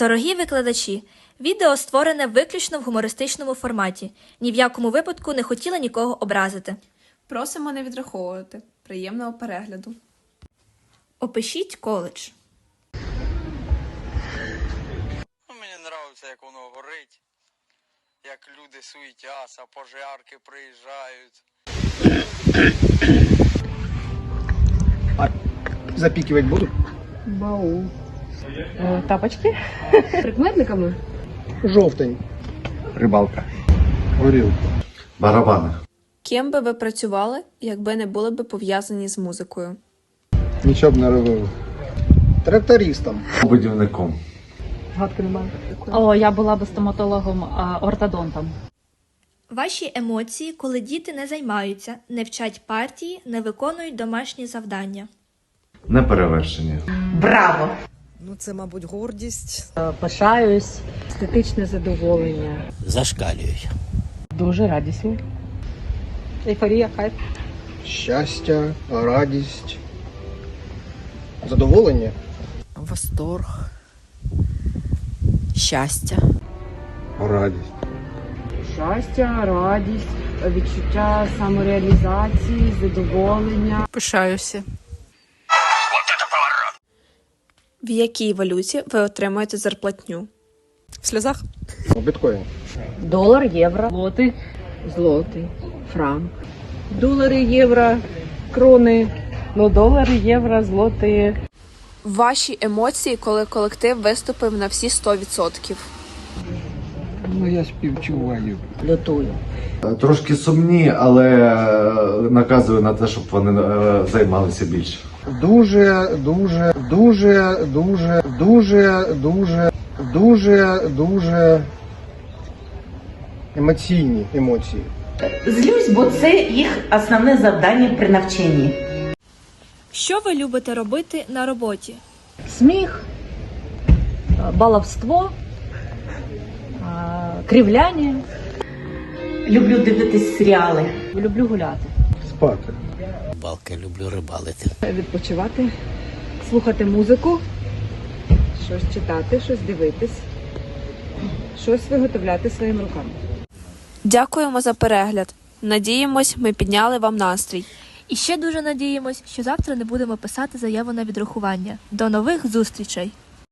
Дорогі викладачі, відео створене виключно в гумористичному форматі. Ні в якому випадку не хотіла нікого образити. Просимо не відраховувати. Приємного перегляду. Опишіть коледж. Ну, мені подобається, як воно горить, як люди суетяться, пожарки приїжджають. Запікувати буду? Бау. Е, Тапочки? Прикметниками? Жовтень. Рибалка. Горілка. Барабани. Ким би ви працювали, якби не були би пов'язані з музикою? Нічого б не робив. Трактористом. Будівником. Гадки немає. О, я була би стоматологом, а, ортодонтом. Ваші емоції, коли діти не займаються, не вчать партії, не виконують домашні завдання. Неперевершені. Браво! Ну, це, мабуть, гордість. Е, Пишаюсь. Естетичне задоволення. зашкалюють. Дуже радісні. Ейфорія, хайп. Щастя, радість. Задоволення. Восторг. Щастя. Радість. Щастя, радість, відчуття самореалізації, задоволення. Пишаюся. В якій валюті ви отримуєте зарплатню? В сльозах. Біткоін. Долар, євро, злотий, злотий, франк. Долари, євро, крони. Ну, долари, євро, злоти. Ваші емоції, коли колектив виступив на всі 100%. Ну, я співчуваю. Лютую. Трошки сумні, але е, наказую на те, щоб вони е, займалися більше. Дуже, дуже, дуже, дуже, дуже, дуже, дуже, дуже емоційні емоції. Злюсь, бо це їх основне завдання при навчанні. Що ви любите робити на роботі? Сміх, баловство, е, кривляння. Люблю дивитись серіали. Люблю гуляти. Спати. Балки люблю рибалити. Відпочивати, слухати музику, щось читати, щось дивитись, щось виготовляти своїми руками. Дякуємо за перегляд. Надіємось, ми підняли вам настрій. І ще дуже надіємось, що завтра не будемо писати заяву на відрахування. До нових зустрічей!